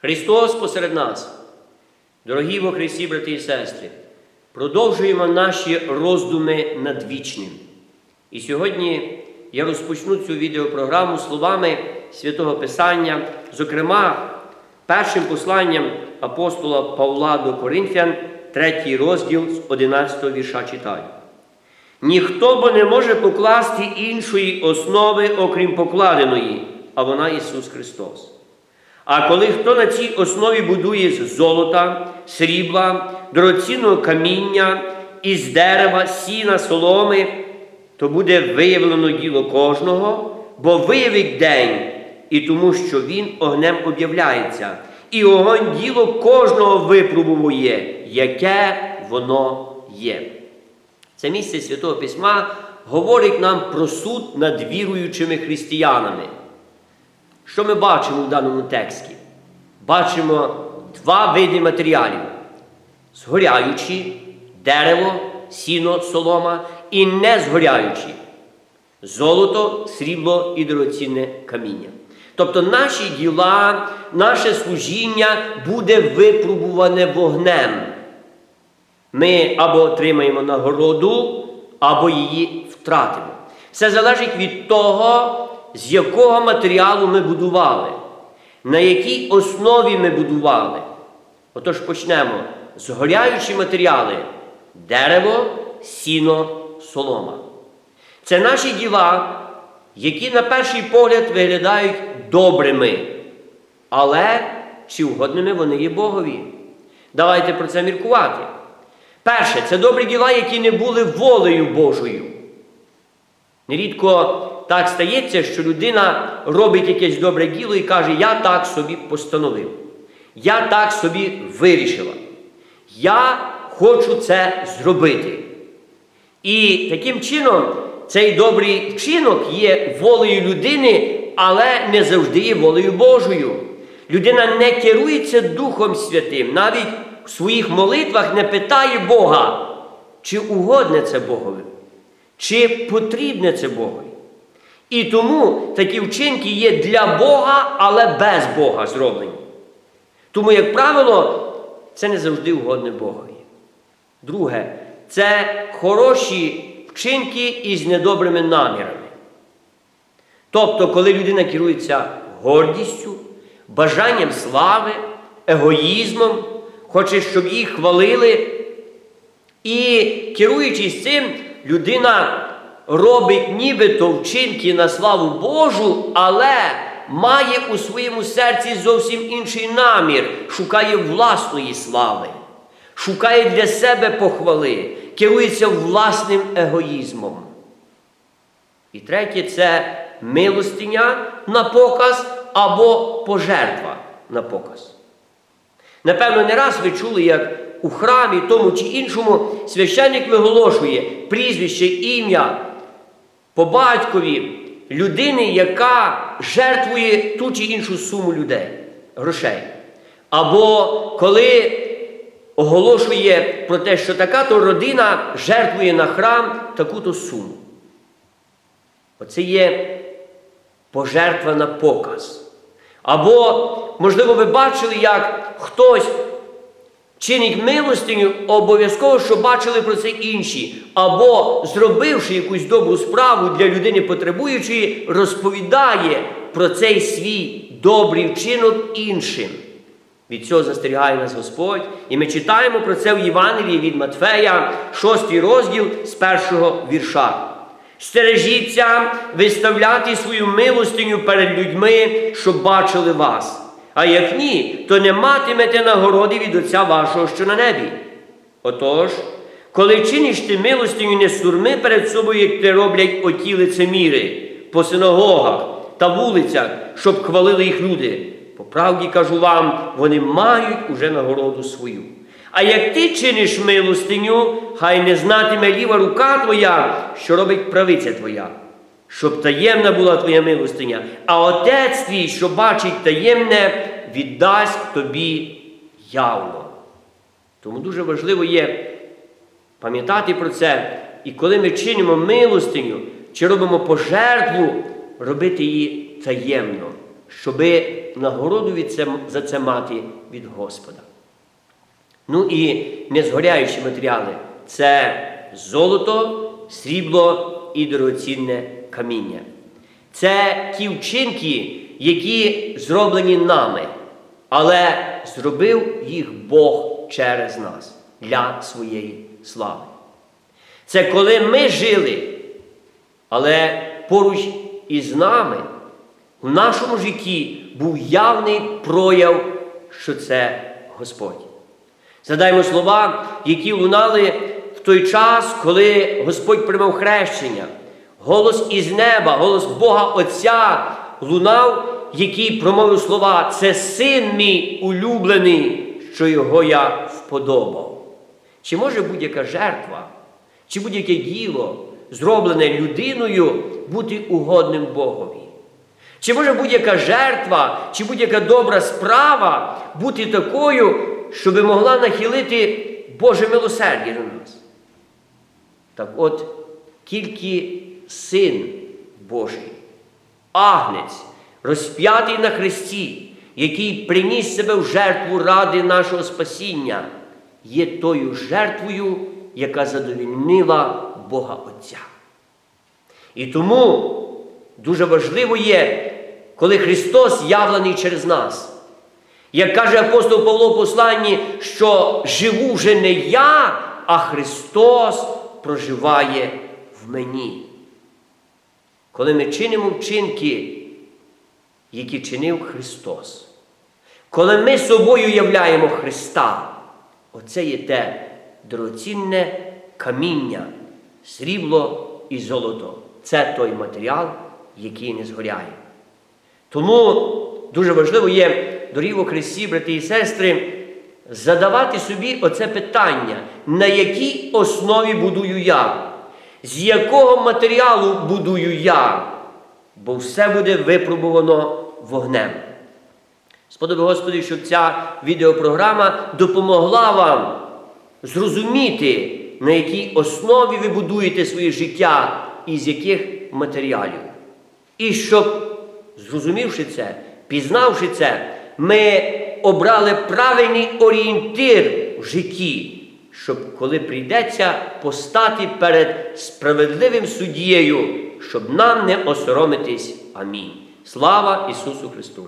Христос посеред нас, дорогі во Христі, брати і сестри, продовжуємо наші роздуми над вічним. І сьогодні я розпочну цю відеопрограму словами Святого Писання, зокрема, першим посланням апостола Павла до Коринфян, третій розділ з 11 вірша читаю. Ніхто бо не може покласти іншої основи, окрім покладеної, а вона Ісус Христос. А коли хто на цій основі будує з золота, срібла, дорогоцінного каміння, із дерева, сіна, соломи, то буде виявлено діло кожного, бо виявить день, і тому, що він огнем об'являється, і огонь діло кожного випробує, яке воно є. Це місце Святого Письма говорить нам про суд над віруючими християнами. Що ми бачимо в даному тексті? Бачимо два види матеріалів: згоряючі дерево, сіно, солома, і не згоряючі золото, срібло і дорогоцінне каміння. Тобто наші діла, наше служіння буде випробуване вогнем. Ми або отримаємо нагороду, або її втратимо. Все залежить від того, з якого матеріалу ми будували, на якій основі ми будували. Отож почнемо. Згоряючі матеріали дерево, сіно, солома. Це наші діла, які на перший погляд виглядають добрими, але чи угодними вони є Богові. Давайте про це міркувати. Перше, це добрі діла, які не були волею Божою. Нерідко так стається, що людина робить якесь добре діло і каже, я так собі постановив. Я так собі вирішила. Я хочу це зробити. І таким чином цей добрий вчинок є волею людини, але не завжди є волею Божою. Людина не керується Духом Святим, навіть в своїх молитвах не питає Бога, чи угодне це Богові, чи потрібне це Богові. І тому такі вчинки є для Бога, але без Бога зроблені. Тому, як правило, це не завжди угодне Богові. Друге, це хороші вчинки із недобрими намірами. Тобто, коли людина керується гордістю, бажанням слави, егоїзмом, хоче, щоб її хвалили, і керуючись цим, людина робить нібито вчинки на славу Божу, але має у своєму серці зовсім інший намір, шукає власної слави, шукає для себе похвали, керується власним егоїзмом. І третє це милостиня на показ або пожертва на показ. Напевно, не раз ви чули, як у храмі тому чи іншому священник виголошує прізвище, ім'я по батькові людини, яка жертвує ту чи іншу суму людей, грошей. Або коли оголошує про те, що така-то родина жертвує на храм таку-то суму. Оце є пожертва на показ. Або, можливо, ви бачили, як хтось чинить милостиню, обов'язково, щоб бачили про це інші. Або, зробивши якусь добру справу для людини потребуючої, розповідає про цей свій добрий вчинок іншим. Від цього застерігає нас Господь. І ми читаємо про це в Євангелії від Матфея, 6 розділ з першого вірша. Стережіться виставляти свою милостиню перед людьми, щоб бачили вас. А як ні, то не матимете нагороди від Отця вашого, що на небі. Отож, коли чиниш ти милостиню, не сурми перед собою, як те роблять оті лицеміри по синагогах та вулицях, щоб хвалили їх люди. По правді кажу вам, вони мають уже нагороду свою. А як ти чиниш милостиню, хай не знатиме ліва рука твоя, що робить правиця твоя, щоб таємна була твоя милостиня, а отець твій, що бачить таємне, віддасть тобі явно. Тому дуже важливо є пам'ятати про це, і коли ми чинимо милостиню чи робимо пожертву, робити її таємно, щоби нагороду від це, за це мати від Господа. Ну і незгоряючі матеріали це золото, срібло і дорогоцінне каміння. Це ті вчинки, які зроблені нами, але зробив їх Бог через нас для своєї слави. Це коли ми жили, але поруч із нами в нашому житті був явний прояв, що це Господь. Згадаємо слова, які лунали в той час, коли Господь приймав хрещення. Голос із неба, голос Бога Отця лунав, який промовив слова: це син мій улюблений, що його я вподобав. Чи може будь-яка жертва, чи будь-яке діло, зроблене людиною, бути угодним Богові? Чи може будь-яка жертва, чи будь-яка добра справа бути такою, щоб могла нахилити Боже милосердя на нас? Так от, тільки Син Божий, агнець, розп'ятий на хресті, який приніс себе в жертву ради нашого спасіння, є тою жертвою, яка задовільнила Бога Отця. І тому дуже важливо є, коли Христос явлений через нас. Як каже апостол Павло в посланні, що живу вже не я, а Христос проживає в мені. Коли ми чинимо вчинки, які чинив Христос, коли ми собою являємо Христа, оце є те дорогоцінне каміння, срібло і золото. Це той матеріал, який не згоряє. Тому дуже важливо є, дорогі Христі, брати і сестри, задавати собі оце питання, на якій основі будую я, з якого матеріалу будую я, бо все буде випробувано вогнем. Сподоби Господи, щоб ця відеопрограма допомогла вам зрозуміти, на якій основі ви будуєте своє життя і з яких матеріалів. І щоб, зрозумівши це, пізнавши це, ми обрали правильний орієнтир в житті, щоб коли прийдеться постати перед справедливим суддєю, щоб нам не осоромитись. Амінь. Слава Ісусу Христу!